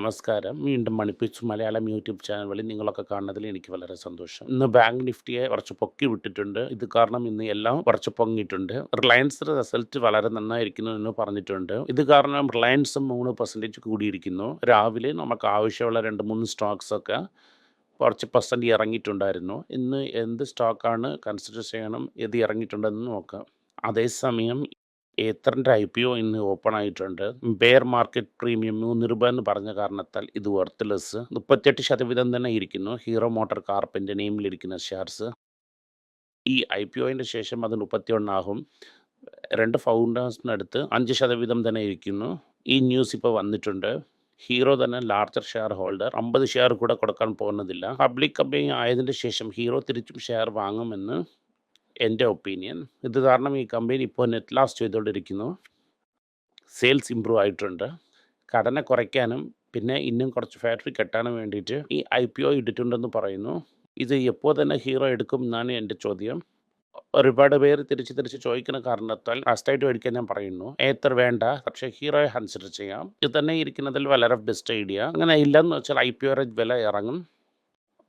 നമസ്കാരം. വീണ്ടും മണിപ്പിച്ച് Malayalam YouTube channel വഴി നിങ്ങളൊക്കെ കാണുന്നതിൽ എനിക്ക് വളരെ സന്തോഷം. ഇന്ന് ബാങ്ക് നിഫ്റ്റിയെ കുറച്ച് പൊക്കി വിട്ടിട്ടുണ്ട്. ഇത് കാരണം ഇന്ന് എല്ലാം കുറച്ച് പൊങ്ങിയിട്ടുണ്ട്. റിലയൻസ് റിസൾട്ട് വളരെ നന്നായിരിക്കുന്നു എന്ന് പറഞ്ഞിട്ടുണ്ട്. ഇത് കാരണം റിലയൻസും മൂന്ന് പെർസെന്റേജ് കൂടിയിരിക്കുന്നു. രാവിലെ നമുക്ക് ആവശ്യമുള്ള രണ്ട് മൂന്ന് സ്റ്റോക്സ് ഒക്കെ കുറച്ച് പെർസെന്റ് ഇറങ്ങിയിട്ടുണ്ടായിരുന്നു. ഇന്ന് എന്ത് സ്റ്റോക്കാണ് കൺസിഡർ ചെയ്യണം? ഏത് ഇറങ്ങിയിട്ടുണ്ടെന്ന് നോക്കാം. അതേസമയം ഏത്തറിന്റെ ഐ പി ഒ ഇന്ന് ഓപ്പൺ ആയിട്ടുണ്ട് ബെയർ മാർക്കറ്റ് പ്രീമിയം മൂന്ന് രൂപ എന്ന് പറഞ്ഞ കാരണത്താൽ ഇത് വർത്ത്ലെസ് മുപ്പത്തെട്ട് ശതവീതം തന്നെ ഇരിക്കുന്നു. ഹീറോ മോട്ടോർ കാർപ്പിന്റെ നെയിമിലിരിക്കുന്ന ഷെയർസ്. ഈ ഐ പി ഒന്റെ ശേഷം അത് മുപ്പത്തി ഒന്നാകും രണ്ട് ഫൗണ്ടേഴ്സിനടുത്ത് അഞ്ച് ശതവീതം തന്നെ ഇരിക്കുന്നു. ഈ ന്യൂസ് ഇപ്പോൾ വന്നിട്ടുണ്ട്. ഹീറോ തന്നെ ലാർജർ ഷെയർ ഹോൾഡർ അമ്പത് ഷെയർ കൂടെ കൊടുക്കാൻ പോകുന്നതില്ല. പബ്ലിക് കമ്പനി ആയതിന്റെ ശേഷം ഹീറോ തിരിച്ചും ഷെയർ വാങ്ങുമെന്ന് എന്റെ ഒപ്പീനിയൻ ഇത് കാരണം ഈ കമ്പനി ഇപ്പോൾ നെറ്റ് ലാസ് ചെയ്തുകൊണ്ടിരിക്കുന്നു സെയിൽസ് ഇമ്പ്രൂവ് ആയിട്ടുണ്ട്. കടനെ കുറയ്ക്കാനും പിന്നെ ഇന്നും കുറച്ച് ഫാക്ടറി കെട്ടാനും വേണ്ടിയിട്ട് ഈ ഐ പി ഒ ഇട്ടിട്ടുണ്ടെന്ന് പറയുന്നു. ഇത് എപ്പോൾ തന്നെ ഹീറോ എടുക്കും എന്നാണ് എന്റെ ചോദ്യം. ഒരുപാട് പേര് തിരിച്ച് തിരിച്ച് ചോദിക്കുന്ന കാരണത്താൽ ഫസ്റ്റായിട്ട് മേടിക്കാൻ ഞാൻ പറയുന്നു. ഏത്തർ വേണ്ട പക്ഷേ ഹീറോയെ കൺസിഡർ ചെയ്യാം. ഇത് തന്നെ ഇരിക്കുന്നതിൽ വളരെ ബെസ്റ്റ് ഐഡിയ അങ്ങനെ ഇല്ലെന്ന് വെച്ചാൽ ഐ പി ഒ വില ഇറങ്ങും.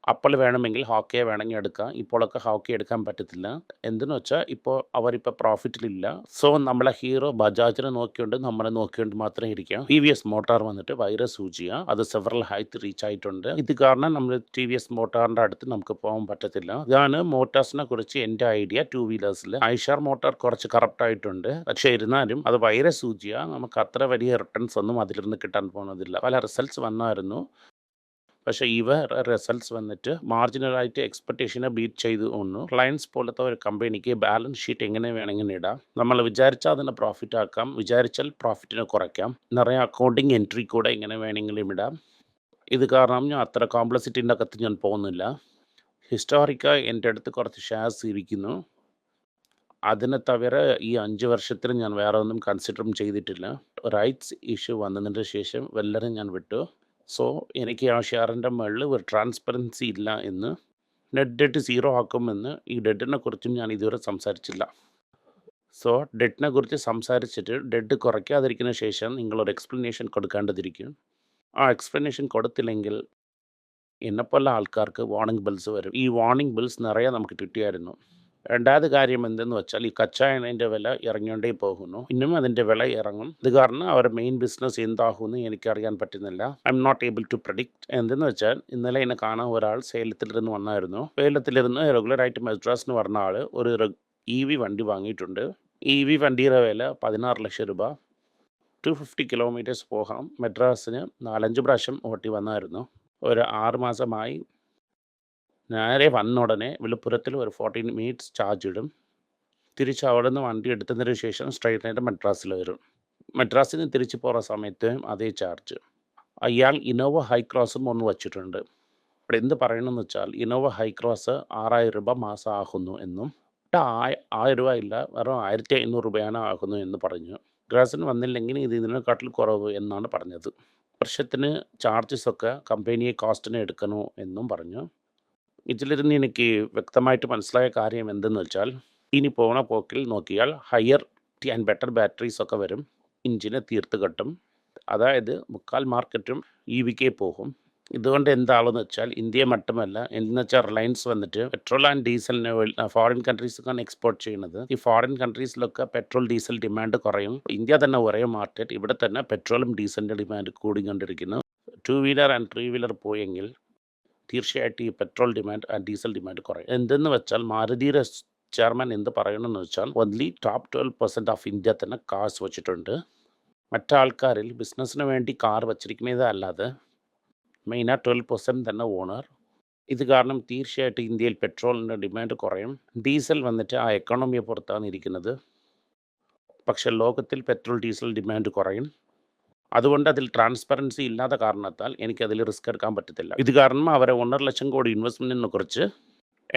അപ്പോൾ വേണമെങ്കിൽ ഹോക്കിയെ വേണമെങ്കിൽ എടുക്കാം. ഇപ്പോഴൊക്കെ ഹോക്കി എടുക്കാൻ പറ്റത്തില്ല. എന്തെന്ന് വെച്ചാൽ ഇപ്പോൾ അവരിപ്പോൾ പ്രോഫിറ്റിലില്ല. സോ നമ്മളെ ഹീറോ ബജാജിനെ നോക്കിയുണ്ട് നമ്മളെ നോക്കിയുണ്ട് മാത്രമേ ഇരിക്കാം. ടി വി എസ് മോട്ടാർ വന്നിട്ട് വൈറസ് സൂചിയ. അത് സെവറൽ ഹൈറ്റ് റീച്ച് ആയിട്ടുണ്ട്. ഇത് കാരണം നമ്മൾ ടി വി എസ് മോട്ടാറിന്റെ അടുത്ത് നമുക്ക് പോകാൻ പറ്റത്തില്ല. ഇതാണ് മോട്ടാർസിനെ കുറിച്ച് എന്റെ ഐഡിയ ടു വീലേഴ്സിൽ. ഐഷാർ മോട്ടാർ കുറച്ച് കറപ്റ്റ് ആയിട്ടുണ്ട്. പക്ഷേ ഇരുന്നാലും അത് വൈറസ് സൂചിയ. നമുക്ക് അത്ര വലിയ റിട്ടേൺസ് ഒന്നും അതിലിരുന്ന് കിട്ടാൻ പോകുന്നതില്ല. പല റിസൾട്ട്സ് വന്നായിരുന്നു. പക്ഷേ ഇവ റിസൾട്ട്സ് വന്നിട്ട് മാർജിനലായിട്ട് എക്സ്പെക്റ്റേഷനെ ബീറ്റ് ചെയ്തു ഒന്നു ക്ലയൻസ് പോലത്തെ ഒരു കമ്പനിക്ക് ബാലൻസ് ഷീറ്റ് എങ്ങനെ വേണമെങ്കിൽ ഇടാം. നമ്മൾ വിചാരിച്ചാൽ അതിനെ പ്രോഫിറ്റ് ആക്കാം. വിചാരിച്ചാൽ പ്രോഫിറ്റിനെ കുറയ്ക്കാം. നിറയെ അക്കൗണ്ടിങ് എൻട്രി കൂടെ എങ്ങനെ വേണമെങ്കിലും ഇടാം. ഇത് കാരണം ഞാൻ അത്ര കോംപ്ലക്സിറ്റിന്റെ അകത്ത് ഞാൻ പോകുന്നില്ല. ഹിസ്റ്റോറിക്കായി എന്റെ അടുത്ത് കുറച്ച് ഷെയർസ് ഇരിക്കുന്നു. അതിനെ തവിര ഈ അഞ്ച് വർഷത്തിൽ ഞാൻ വേറെ ഒന്നും കൺസിഡറും ചെയ്തിട്ടില്ല. റൈറ്റ്സ് ഇഷ്യൂ വന്നതിന്റെ ശേഷം വല്ലരും ഞാൻ വിട്ടു. സോ എനിക്ക് ആ ഷെയറിന്റെ മുകളിൽ ഒരു ട്രാൻസ്പെറൻസി ഇല്ല എന്ന് നെറ്റ് ഡെറ്റ് സീറോ ആക്കുമെന്ന് ഈ ഡെറ്റിനെ കുറിച്ചും ഞാൻ ഇതുവരെ സംസാരിച്ചില്ല. സോ ഡെറ്റിനെ കുറിച്ച് സംസാരിച്ചിട്ട് ഡെഡ് കുറയ്ക്കാതിരിക്കുന്ന ശേഷം നിങ്ങളൊരു എക്സ്പ്ലനേഷൻ കൊടുക്കേണ്ടതിരിക്കും ആ എക്സ്പ്ലനേഷൻ കൊടുത്തില്ലെങ്കിൽ എന്നെപ്പോലെ ആൾക്കാർക്ക് വാർണിംഗ് ബിൽസ് വരും. ഈ വാർണിംഗ് ബിൽസ് നിറയെ നമുക്ക് കിട്ടിയായിരുന്നു. രണ്ടാമത് കാര്യം എന്തെന്ന് വെച്ചാൽ ഈ കച്ച വില ഇറങ്ങിക്കൊണ്ടേ പോകുന്നു. ഇന്നും അതിന്റെ വില ഇറങ്ങും. ഇത് കാരണം അവർ മെയിൻ ബിസിനസ് എന്താകുമെന്ന് എനിക്കറിയാൻ പറ്റുന്നില്ല. I'm not able to predict എന്തെന്ന് വെച്ചാൽ ഇന്നലെ എന്നെ കാണാൻ ഒരാൾ സേലത്തിലിരുന്ന് വന്നായിരുന്നു. സേലത്തിലിരുന്ന് റെഗുലറായിട്ട് എന്ന് പറഞ്ഞ ആൾ ഒരു ഇ വി വണ്ടി വാങ്ങിയിട്ടുണ്ട്. ഇ വി വണ്ടിയുടെ വില പതിനാറ് ലക്ഷം രൂപ. ടു ഫിഫ്റ്റി കിലോമീറ്റേഴ്സ് പോകാം. മെഡ്രാസിന് നാലഞ്ച് പ്രാവശ്യം ഓട്ടി വന്നായിരുന്നു. ഒരു ആറ് മാസമായി നേരെ വന്ന ഉടനെ വിളുപ്പുരത്തിൽ ഒരു ഫോർട്ടീൻ മിനിറ്റ്സ് ചാർജ് ഇടും. തിരിച്ച് അവിടെ നിന്ന് വണ്ടി എടുത്തതിന് ശേഷം സ്ട്രൈറ്റ് ആയിട്ട് മെഡ്രാസിൽ വരും. മെഡ്രാസിൽ നിന്ന് തിരിച്ച് പോകുന്ന സമയത്ത് അതേ ചാർജ് അയാൾ ഇന്നോവ ഹൈ ക്രോസും ഒന്ന് വച്ചിട്ടുണ്ട്. ഇവിടെ എന്ത് പറയണമെന്ന് വെച്ചാൽ ഇന്നോവ ഹൈ ക്രോസ് ആറായിരം രൂപ മാസം ആകുന്നു എന്നും ആയിരം രൂപ ഇല്ല വെറും ആയിരത്തി അഞ്ഞൂറ് രൂപയാണ് ആകുന്നു എന്ന് പറഞ്ഞു. ഗ്രാസിന് വന്നില്ലെങ്കിൽ ഇത് ഇതിനെക്കാട്ടിൽ കുറവ് എന്നാണ് പറഞ്ഞത്. വർഷത്തിന് ചാർജസ് ഒക്കെ കമ്പനിയെ കോസ്റ്റിന് എടുക്കണോ എന്നും പറഞ്ഞു. ഇതിലിരുന്ന് എനിക്ക് വ്യക്തമായിട്ട് മനസ്സിലായ കാര്യം എന്തെന്ന് വെച്ചാൽ ഇനി പോണ പോക്കിൽ നോക്കിയാൽ ഹയർ ആൻഡ് ബെറ്റർ ബാറ്ററീസ് ഒക്കെ വരും ഇഞ്ചിനെ തീർത്ത് കെട്ടും അതായത് മുക്കാൽ മാർക്കറ്റും ഇ വിക്കേ പോകും. ഇതുകൊണ്ട് എന്താണെന്ന് വെച്ചാൽ ഇന്ത്യ മട്ടുമല്ല എന്ന് വെച്ചാൽ റിലയൻസ് വന്നിട്ട് പെട്രോൾ ആൻഡ് ഡീസലിന് ഫോറിൻ കൺട്രീസിലേക്കാണ് എക്സ്പോർട്ട് ചെയ്യുന്നത്. ഈ ഫോറിൻ കൺട്രീസിലൊക്കെ പെട്രോൾ ഡീസൽ ഡിമാൻഡ് കുറയും. ഇന്ത്യ തന്നെ ഒരേ മാർക്കറ്റ് ഇവിടെ തന്നെ പെട്രോളും ഡീസലിന്റെ demand കൂടിക്കൊണ്ടിരിക്കുന്നു. Two wheeler and three wheeler പോയെങ്കിൽ തീർച്ചയായിട്ടും ഈ petrol demand and diesel demand കുറയും. എന്തെന്ന് വെച്ചാൽ മാരുതിയുടെ ചെയർമാൻ എന്ത് പറയണമെന്ന് വെച്ചാൽ only top twelve percent of India തന്നെ കാർസ് വെച്ചിട്ടുണ്ട്. മറ്റാൾക്കാരിൽ ബിസിനസ്സിന് വേണ്ടി കാർ വച്ചിരിക്കുന്നതല്ലാതെ മെയിനായിട്ട് ട്വൽവ് പെർസെന്റ് തന്നെ ഓണർ ഇത് കാരണം തീർച്ചയായിട്ടും ഇന്ത്യയിൽ പെട്രോളിന്റെ ഡിമാൻഡ് കുറയും. ഡീസൽ വന്നിട്ട് ആ എക്കണോമിയെ പുറത്താണ് ഇരിക്കുന്നത് പക്ഷേ ലോകത്തിൽ പെട്രോൾ ഡീസൽ ഡിമാൻഡ് കുറയും. അതുകൊണ്ട് അതിൽ ട്രാൻസ്പെറൻസി ഇല്ലാത്ത കാരണത്താൽ എനിക്ക് അതിൽ റിസ്ക് എടുക്കാൻ പറ്റത്തില്ല. ഇത് കാരണം അവരെ ഒന്നര ലക്ഷം കോടി ഇൻവെസ്റ്റ്മെന്റിനെ കുറിച്ച്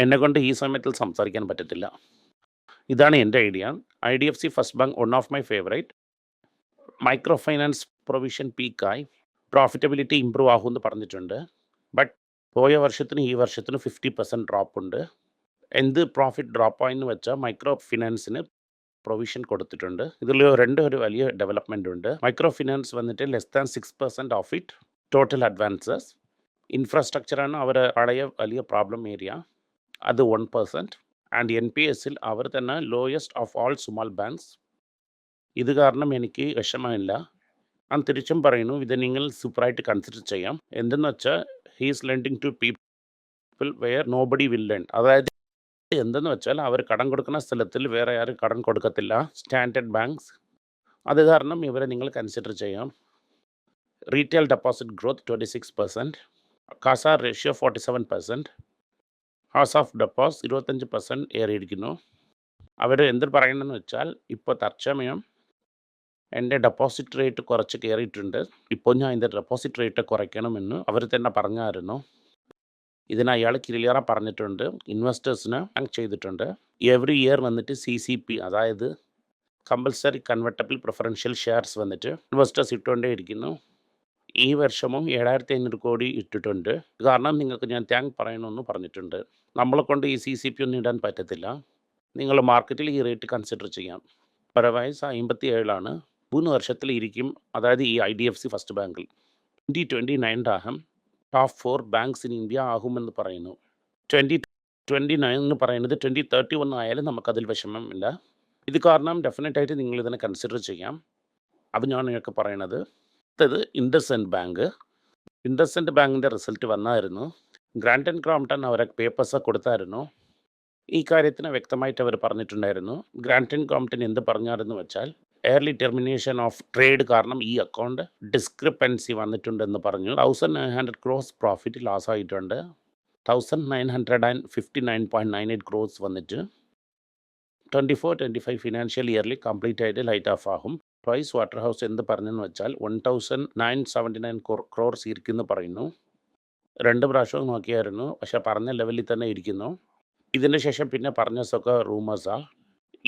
എന്നെ കൊണ്ട് ഈ സമയത്തിൽ സംസാരിക്കാൻ പറ്റത്തില്ല. ഇതാണ് എന്റെ idea I D F C first bank one of my favourite micro finance provision പീക്കായി profitability improve ആകുമെന്ന് പറഞ്ഞിട്ടുണ്ട്. ബട്ട് പോയ വർഷത്തിന് ഈ വർഷത്തിന് ഫിഫ്റ്റി പെർസെന്റ് ഡ്രോപ്പ് ഉണ്ട്. എന്ത് പ്രോഫിറ്റ് ഡ്രോപ്പ് ആയെന്ന് വെച്ചാൽ മൈക്രോ ഫിനാൻസിന് പ്രൊവിഷൻ കൊടുത്തിട്ടുണ്ട്. ഇതിൽ രണ്ട് ഒരു വലിയ ഡെവലപ്മെന്റ് ഉണ്ട്. മൈക്രോ ഫിനാൻസ് വന്നിട്ട് less than six percent of it total advances ഇൻഫ്രാസ്ട്രക്ചറാണ് അവരെ പഴയ വലിയ പ്രോബ്ലം ഏരിയ അത് one percent and N P എസിൽ അവർ തന്നെ lowest of all small banks ഇത് കാരണം എനിക്ക് വിഷമമില്ല. ഞാൻ തിരിച്ചും പറയുന്നു ഇത് നിങ്ങൾ സൂപ്പറായിട്ട് കൺസിഡർ ചെയ്യാം. എന്തെന്ന് വെച്ചാൽ he's lending to people where nobody will lend അതായത് എന്തെന്ന് വെച്ചാൽ അവർ കടം കൊടുക്കുന്ന സ്ഥലത്തിൽ വേറെ ആരും കടം കൊടുക്കത്തില്ല. Standard banks. അത് കാരണം ഇവരെ നിങ്ങൾ കൺസിഡർ ചെയ്യാം. Retail deposit growth twenty six percent CASA ratio forty seven percent house of deposit ഇരുപത്തഞ്ച് പെർസെന്റ് ഏറിയിരിക്കുന്നു. അവർ എന്ത് പറയണമെന്ന് വെച്ചാൽ ഇപ്പോൾ തത്സമയം എന്റെ ഡെപ്പോസിറ്റ് റേറ്റ് കുറച്ച് കയറിയിട്ടുണ്ട്. ഇപ്പോൾ ഞാൻ എന്റെ ഡെപ്പോസിറ്റ് റേറ്റ് കുറയ്ക്കണമെന്ന് അവർ തന്നെ പറഞ്ഞായിരുന്നു. ഇതിന് അയാൾ ക്ലിയറാ പറഞ്ഞിട്ടുണ്ട്. ഇൻവെസ്റ്റേഴ്സിന് ചെയ്തിട്ടുണ്ട്. എവറി ഇയർ വന്നിട്ട് സി സി പി അതായത് കമ്പൽസറി കൺവെർട്ടബിൾ പ്രിഫറൻഷ്യൽ ഷെയർസ് വന്നിട്ട് ഇൻവെസ്റ്റേഴ്സ് ഇട്ടുകൊണ്ടേ ഇരിക്കുന്നു ഈ വർഷവും ഏഴായിരത്തി അഞ്ഞൂറ് കോടി ഇട്ടിട്ടുണ്ട്. കാരണം നിങ്ങൾക്ക് ഞാൻ താങ്ക് പറയണമെന്ന് പറഞ്ഞിട്ടുണ്ട്. നമ്മളെ കൊണ്ട് ഈ സി സി പി ഒന്നും ഇടാൻ പറ്റത്തില്ല. നിങ്ങൾ മാർക്കറ്റിൽ ഈ റേറ്റ് കൺസിഡർ ചെയ്യാം. പരവയസ് അമ്പത്തി ഏഴിലാണ് മൂന്ന് വർഷത്തിൽ ഇരിക്കും. അതായത് ഈ I D F C first ബാങ്കിൽ twenty twenty നയൻഡാകും top four banks in India ആകുമെന്ന് പറയുന്നു. ട്വന്റി ട്വന്റി നയൻ എന്ന് പറയുന്നത് ട്വന്റി തേർട്ടി വൺ ആയാലും നമുക്കതിൽ വിഷമമില്ല. ഇത് കാരണം ഡെഫിനറ്റായിട്ട് നിങ്ങൾ ഇതിനെ കൺസിഡർ ചെയ്യാം. അത് ഞാൻ നിങ്ങൾക്ക് പറയണത്. അടുത്തത് ഇൻഡസെൻഡ് ബാങ്ക് ഇൻഡസെൻഡ് ബാങ്കിന്റെ റിസൾട്ട് വന്നായിരുന്നു. ഗ്രാൻഡ് ആൻഡ് ക്രോംപ്ടൺ അവരെ പേപ്പേഴ്സ് കൊടുത്തായിരുന്നു. ഈ കാര്യത്തിന് വ്യക്തമായിട്ട് അവർ പറഞ്ഞിട്ടുണ്ടായിരുന്നു. ഗ്രാൻഡ് ആൻഡ് ക്രോംപ്ടൺ എന്ത് പറഞ്ഞാരെന്ന് വെച്ചാൽ എയർലി ടെർമിനേഷൻ ഓഫ് ട്രേഡ് കാരണം ഈ അക്കൗണ്ട് ഡിസ്ക്രിപ്പൻസി വന്നിട്ടുണ്ടെന്ന് പറഞ്ഞു. Thousand nine hundred crores profit loss ആയിട്ടുണ്ട്. Thousand nine hundred and fifty nine point nine eight crores വന്നിട്ട് twenty four twenty five financial yearly complete ആയിട്ട് write off ആകും. Price water house എന്ത് പറഞ്ഞെന്ന് വെച്ചാൽ one thousand nine seventy nine crores ഇരിക്കുന്നു പറയുന്നു. രണ്ട് പ്രാവശ്യവും നോക്കിയായിരുന്നു. പക്ഷേ പറഞ്ഞ ലെവലിൽ തന്നെ ഇരിക്കുന്നു. ഇതിന് ശേഷം പിന്നെ പറഞ്ഞതൊക്കെ റൂമേഴ്സാണ്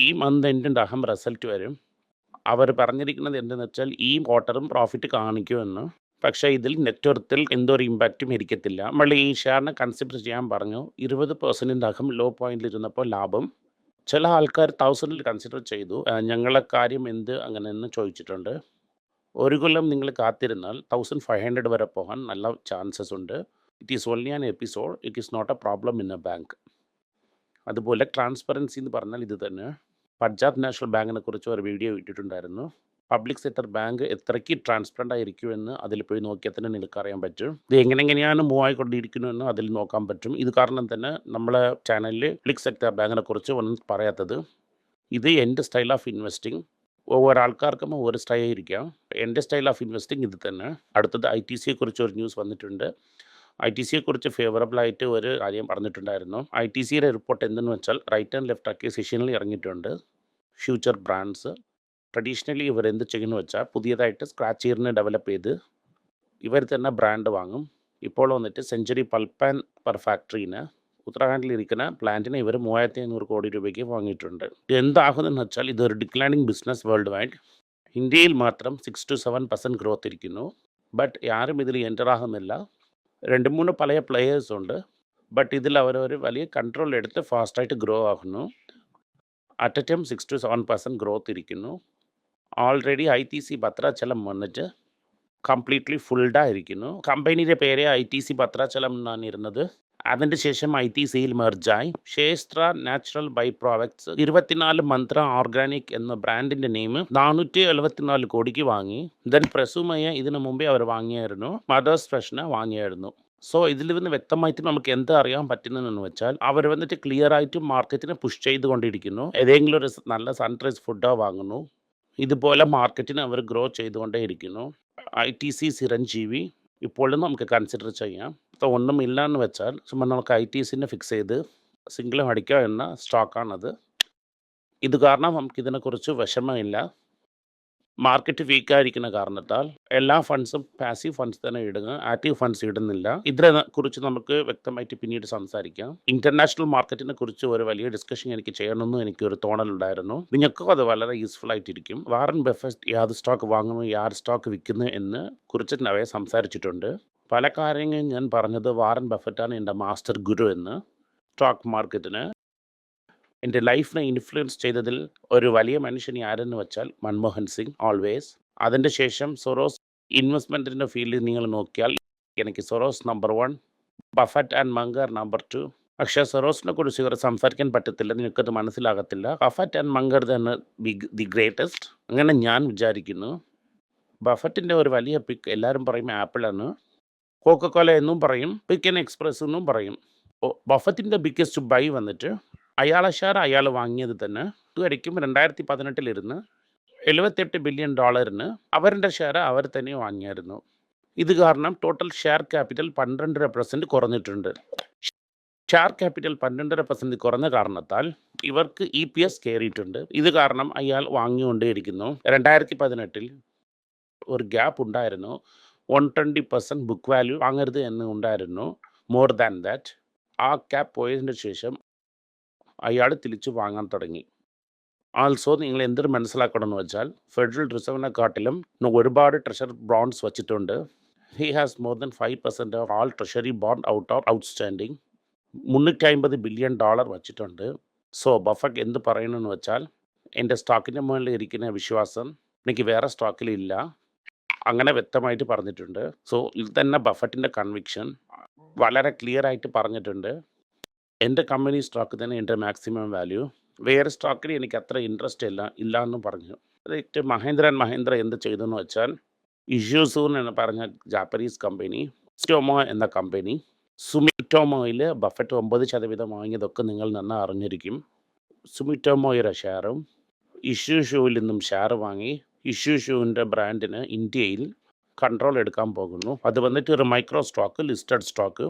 ഈ മന്ത് എൻഡിന്റെ അഹം റിസൾട്ട് വരും. അവർ പറഞ്ഞിരിക്കുന്നത് എന്തെന്ന് വെച്ചാൽ ഈ ക്വാർട്ടറും പ്രോഫിറ്റ് കാണിക്കുമെന്ന് പക്ഷേ ഇതിൽ നെറ്റ്വർത്തിൽ എന്തോ ഒരു ഇമ്പാക്റ്റും ഇരിക്കത്തില്ല നമ്മൾ ഈ ഷെയറിനെ കൺസിഡർ ചെയ്യാൻ പറഞ്ഞു. ഇരുപത് പെർസെന്റിന്റെ അകം ലോ പോയിന്റിൽ ഇരുന്നപ്പോൾ ലാഭം ചില ആൾക്കാർ തൗസൻഡിൽ കൺസിഡർ ചെയ്തു. ഞങ്ങളെ കാര്യം എന്ത് അങ്ങനെയെന്ന് ചോദിച്ചിട്ടുണ്ട്. ഒരു കൊല്ലം നിങ്ങൾ കാത്തിരുന്നാൽ തൗസൻഡ് ഫൈവ് ഹൺഡ്രഡ് വരെ പോകാൻ നല്ല ചാൻസസ് ഉണ്ട്. It is only an episode it is not a problem in a bank അതുപോലെ ട്രാൻസ്പെറൻസി എന്ന് പറഞ്ഞാൽ ഇത് തന്നെ. പഞ്ചാബ് നാഷണൽ ബാങ്കിനെ കുറിച്ച് ഒരു വീഡിയോ ഇട്ടിട്ടുണ്ടായിരുന്നു. പബ്ലിക് സെക്ടർ ബാങ്ക് എത്രയ്ക്ക് ട്രാൻസ്പെറന്റ് ആയിരിക്കും എന്ന് അതിൽ പോയി നോക്കിയാൽ തന്നെ നിങ്ങൾക്ക് അറിയാൻ പറ്റും. ഇത് എങ്ങനെ എങ്ങനെയാണ് മൂവ് ആയിക്കൊണ്ടിരിക്കുന്നു എന്ന് അതിൽ നോക്കാൻ പറ്റും. ഇത് കാരണം തന്നെ നമ്മളെ ചാനലിൽ പബ്ലിക് സെക്ടർ ബാങ്കിനെ കുറിച്ച് ഒന്നും പറയാത്തത് ഇത് എന്റെ സ്റ്റൈൽ ഓഫ് ഇൻവെസ്റ്റിംഗ് ഓരോ ആൾക്കാർക്കും ഓരോ സ്റ്റൈൽ ആയിരിക്കാം. എന്റെ സ്റ്റൈൽ ഓഫ് ഇൻവെസ്റ്റിംഗ് ഇത് തന്നെ. അടുത്തത് ഐ ടി സിയെ കുറിച്ച് ഒരു ന്യൂസ് വന്നിട്ടുണ്ട്. ഐ ടി ഫേവറബിൾ ആയിട്ട് ഒരു കാര്യം പറഞ്ഞിട്ടുണ്ടായിരുന്നു. ഐ ടി സിയുടെ റിപ്പോർട്ട് എന്തെന്ന് വെച്ചാൽ റൈറ്റ് ആൻഡ് ലെഫ്റ്റ് അക്വിസിഷനിൽ ഇറങ്ങിയിട്ടുണ്ട്. ഫ്യൂച്ചർ ബ്രാൻഡ്സ് ട്രഡീഷണലി ഇവർ എന്ത് ചെയ്യുന്നു വെച്ചാൽ പുതിയതായിട്ട് സ്ക്രാച്ച് ഇയറിനെ ഡെവലപ്പ് ചെയ്ത് ഇവർ തന്നെ ബ്രാൻഡ് വാങ്ങും. ഇപ്പോൾ വന്നിട്ട് സെഞ്ചുറി പൾപ്പ് ആൻഡ് പെർ ഫാക്ടറിന് ഉത്തരാഖണ്ഡിൽ ഇരിക്കുന്ന പ്ലാന്റിനെ ഇവർ മൂവായിരത്തി അഞ്ഞൂറ് കോടി രൂപയ്ക്ക് വാങ്ങിയിട്ടുണ്ട്. എന്താകുന്നതെന്ന് വെച്ചാൽ ഇതൊരു ഡിക്ലൈനിങ് ബിസിനസ് വേൾഡ് വൈഡ് ഇന്ത്യയിൽ മാത്രം six to seven percent growth ഇരിക്കുന്നു. ബട്ട് ആരും ഇതിൽ എന്റർ ആകുന്നില്ല. രണ്ട് മൂന്ന് പഴയ പ്ലെയേഴ്സ് ഉണ്ട്. ബട്ട് ഇതിൽ അവരവർ വലിയ കൺട്രോൾ എടുത്ത് ഫാസ്റ്റായിട്ട് ഗ്രോ ആകുന്നു. At a time six to seven percent growth ഇരിക്കുന്നു. Already I T C Bhadrachalam വന്നിട്ട് കംപ്ലീറ്റ്ലി ഫുൾഡായിരിക്കുന്നു കമ്പനിയുടെ പേര് ഐ ടി സി ഭദ്രാചലം എന്നാണ് ഇരുന്നത്. അതിന്റെ ശേഷം ഐ ടി സിയിൽ മെർജായി ക്ഷേത്ര നാച്ചുറൽ ബൈ പ്രോഡക്ട്സ് ഇരുപത്തിനാല് മന്ത്ര ഓർഗാനിക് എന്ന ബ്രാൻഡിന്റെ നെയിം നാനൂറ്റി എഴുപത്തിനാല് കോടിക്ക് വാങ്ങി. ദെൻ പ്രസുമയ ഇതിനു മുമ്പേ അവർ വാങ്ങിയായിരുന്നു. മദേഴ്സ് ഫ്രഷിനെ വാങ്ങിയായിരുന്നു. സോ ഇതിൽ നിന്ന് വ്യക്തമായിട്ട് നമുക്ക് എന്താ അറിയാൻ പറ്റുന്നതെന്ന് വെച്ചാൽ അവർ വന്നിട്ട് ക്ലിയർ ആയിട്ട് മാർക്കറ്റിനെ പുഷ് ചെയ്തുകൊണ്ടിരിക്കുന്നു. ഏതെങ്കിലും ഒരു നല്ല സൺറൈസ് ഫുഡോ വാങ്ങുന്നു. ഇതുപോലെ മാർക്കറ്റിനെ അവർ ഗ്രോ ചെയ്തുകൊണ്ടേയിരിക്കുന്നു. ഐ ടി സി ചിരഞ്ജീവി ഇപ്പോഴും നമുക്ക് കൺസിഡർ ചെയ്യാം. ഇപ്പോൾ ഒന്നും എന്ന് വെച്ചാൽ ചുമ്മാ നമുക്ക് ഐ ടി സിനെ ഫിക്സ് ചെയ്ത് സിംഗിളും അടിക്കുക എന്ന സ്റ്റോക്കാണത് ഇത് കാരണം നമുക്ക് ഇതിനെക്കുറിച്ച് വിഷമമില്ല. മാർക്കറ്റ് വീക്കായിരിക്കുന്ന കാരണത്താൽ എല്ലാ ഫണ്ട്സും പാസീവ് ഫണ്ട്സ് തന്നെ ഇടുക ആക്റ്റീവ് ഫണ്ട്സ് ഇടുന്നില്ല. ഇതിനെ കുറിച്ച് നമുക്ക് വ്യക്തമായിട്ട് പിന്നീട് സംസാരിക്കാം. ഇന്റർനാഷണൽ മാർക്കറ്റിനെ കുറിച്ച് ഒരു വലിയ ഡിസ്കഷൻ എനിക്ക് ചെയ്യണമെന്ന് എനിക്ക് ഒരു തോന്നൽ തോന്നലുണ്ടായിരുന്നു. നിങ്ങൾക്കും അത് വളരെ യൂസ്ഫുൾ ആയിട്ടിരിക്കും. വാറൻ ബെഫസ്റ്റ് യാത് സ്റ്റോക്ക് വാങ്ങുന്നു യാർ സ്റ്റോക്ക് വിൽക്കുന്നു എന്ന് കുറിച്ച് അവയെ സംസാരിച്ചിട്ടുണ്ട്. പല കാര്യങ്ങളും ഞാൻ പറഞ്ഞത് വാറൻ ബഫറ്റാണ് എന്റെ മാസ്റ്റർ ഗുരു എന്ന്. സ്റ്റോക്ക് മാർക്കറ്റിന്. എന്റെ ലൈഫിനെ ഇൻഫ്ലുവൻസ് ചെയ്തതിൽ ഒരു വലിയ മനുഷ്യൻ ആരെന്ന് വെച്ചാൽ മൻമോഹൻ സിംഗ് ഓൾവേസ് അതിന്റെ ശേഷം സൊറോസ് ഇൻവെസ്റ്റ്മെന്റിന്റെ ഫീൽഡിൽ നിങ്ങൾ നോക്കിയാൽ എനിക്ക് Soros number one Buffett and Munger number two. പക്ഷേ സൊറോസിനെ കുറിച്ച് ഇവരെ സംസാരിക്കാൻ പറ്റത്തില്ല നിനക്കത് മനസ്സിലാകത്തില്ല. ബഫറ്റ് ആൻഡ് മങ്കർ തന്നെ ബിഗ് ദി ഗ്രേറ്റസ്റ്റ്. അങ്ങനെ ഞാൻ വിചാരിക്കുന്നു. ബഫറ്റിന്റെ ഒരു വലിയ പിക്ക് എല്ലാവരും പറയും ആപ്പിളാണ്. കോക്കക്കോല എന്നും പറയും പിക്കൻ എക്സ്പ്രസ് എന്നും പറയും. ബഫത്തിന്റെ ബിഗ്ഗസ്റ്റ് ബൈ വന്നിട്ട് അയാളെ ഷെയർ അയാൾ വാങ്ങിയത് തന്നെ ഇതുവരയ്ക്കും രണ്ടായിരത്തി പതിനെട്ടിലിരുന്ന് എഴുപത്തെട്ട് ബില്യൺ ഡോളറിന് അവരുടെ ഷെയർ അവർ തന്നെ വാങ്ങിയായിരുന്നു. ഇത് കാരണം ടോട്ടൽ ഷെയർ ക്യാപിറ്റൽ പന്ത്രണ്ടര പെർസെന്റ് കുറഞ്ഞിട്ടുണ്ട്. ഷെയർ ക്യാപിറ്റൽ പന്ത്രണ്ടര പെർസെന്റ് കുറഞ്ഞ കാരണത്താൽ ഇവർക്ക് ഇ പി എസ് കയറിയിട്ടുണ്ട്. ഇത് കാരണം അയാൾ വാങ്ങിക്കൊണ്ടേയിരിക്കുന്നു. രണ്ടായിരത്തി പതിനെട്ടിൽ ഒരു ഗ്യാപ്പ് ഉണ്ടായിരുന്നു. One twenty percent book value വാങ്ങരുത് എന്ന് ഉണ്ടായിരുന്നു. മോർ ദാൻ ദാറ്റ് ആ ക്യാബ് പോയതിന് ശേഷം അയാൾ തിരിച്ചു വാങ്ങാൻ തുടങ്ങി. ആൾസോ നിങ്ങൾ എന്തൊരു മനസ്സിലാക്കണം എന്ന് വെച്ചാൽ ഫെഡറൽ റിസർവിനെക്കാട്ടിലും ഒരുപാട് ട്രഷർ ബോണ്ട്സ് വച്ചിട്ടുണ്ട്. He has more than five percent of all treasury bond out of outstanding മുന്നൂറ്റി അമ്പത് ബില്യൺ ഡോളർ വച്ചിട്ടുണ്ട്. സോ ബഫക്ക് എന്ത് പറയണമെന്ന് വെച്ചാൽ എന്റെ സ്റ്റോക്കിന്റെ മുകളിൽ ഇരിക്കുന്ന വിശ്വാസം എനിക്ക് വേറെ സ്റ്റോക്കിലില്ല അങ്ങനെ വ്യക്തമായിട്ട് പറഞ്ഞിട്ടുണ്ട്. സോ ഇത് തന്നെ ബഫറ്റിന്റെ കൺവിക്ഷൻ വളരെ ക്ലിയർ ആയിട്ട് പറഞ്ഞിട്ടുണ്ട്. എന്റെ കമ്പനി സ്റ്റോക്ക് തന്നെ എന്റെ മാക്സിമം വാല്യൂ വേറെ സ്റ്റോക്കിൽ എനിക്ക് അത്ര ഇൻട്രസ്റ്റ് ഇല്ല ഇല്ല എന്ന് പറഞ്ഞു. അതായത് മഹേന്ദ്ര ആൻഡ് മഹേന്ദ്ര എന്ത് ചെയ്തെന്ന് വെച്ചാൽ ഇഷ്യൂസൂൺ എന്ന് പറഞ്ഞ ജാപ്പനീസ് കമ്പനി സ്റ്റോമോ എന്ന കമ്പനി സുമിറ്റോമോയിൽ ബഫറ്റ് ഒമ്പത് ശതവീതം വാങ്ങിയതൊക്കെ നിങ്ങൾ നന്നായി അറിഞ്ഞിരിക്കും. സുമിറ്റോമോയുടെ ഷെയറും ഇഷ്യൂ ഷൂവിൽ നിന്നും ഷെയർ വാങ്ങി ഇഷ്യൂ ഷൂവിന്റെ ബ്രാൻഡിന് ഇന്ത്യയിൽ കൺട്രോൾ എടുക്കാൻ പോകുന്നു. അത് വന്നിട്ട് ഒരു മൈക്രോ സ്റ്റോക്ക് ലിസ്റ്റഡ് സ്റ്റോക്ക്.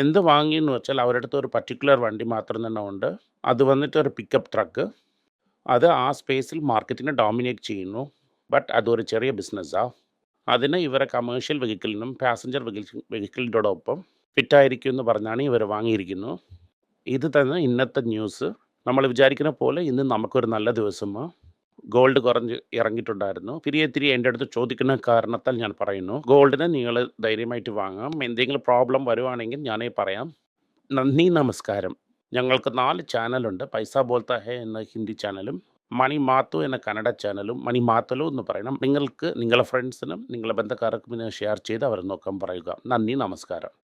എന്ത് വാങ്ങി എന്ന് വെച്ചാൽ അവരുടെ അടുത്ത് ഒരു പർട്ടിക്കുലർ വണ്ടി മാത്രം തന്നെ ഉണ്ട്. അത് വന്നിട്ട് ഒരു പിക്കപ്പ് ട്രക്ക്. അത് ആ സ്പേസിൽ മാർക്കറ്റിനെ ഡോമിനേറ്റ് ചെയ്യുന്നു. ബട്ട് അതൊരു ചെറിയ ബിസിനസ്സാണ് അതിന് ഇവരെ കമേഴ്ഷ്യൽ വെഹിക്കിളിനും പാസഞ്ചർ വെഹിക്കിളിനോടൊപ്പം ഫിറ്റായിരിക്കും എന്ന് പറഞ്ഞാണ് ഇവർ വാങ്ങിയിരിക്കുന്നു ഇത് തന്നെ ഇന്നത്തെ ന്യൂസ്. നമ്മൾ വിചാരിക്കുന്ന പോലെ ഇന്ന് നമുക്കൊരു നല്ല ദിവസമാണ്. ഗോൾഡ് കുറഞ്ഞ് ഇറങ്ങിയിട്ടുണ്ടായിരുന്നു. തിരികെ തിരികെ എന്റെ അടുത്ത് ചോദിക്കുന്ന കാരണത്താൽ ഞാൻ പറയുന്നു ഗോൾഡിന് നിങ്ങൾ ധൈര്യമായിട്ട് വാങ്ങാം. എന്തെങ്കിലും പ്രോബ്ലം വരുവാണെങ്കിൽ ഞാനേ പറയാം. നന്ദി നമസ്കാരം. ഞങ്ങൾക്ക് നാല് ചാനലുണ്ട്. പൈസ ബോൽത്ത ഹേ എന്ന ഹിന്ദി ചാനലും മണി മാത്തു എന്ന കന്നഡ ചാനലും മണി മാത്തലു എന്ന് പറയണം. നിങ്ങൾക്ക് നിങ്ങളുടെ ഫ്രണ്ട്സിനും നിങ്ങളുടെ ബന്ധക്കാർക്കും ഷെയർ ചെയ്ത് അവർ നോക്കാൻ പറയുക. നന്ദി നമസ്കാരം.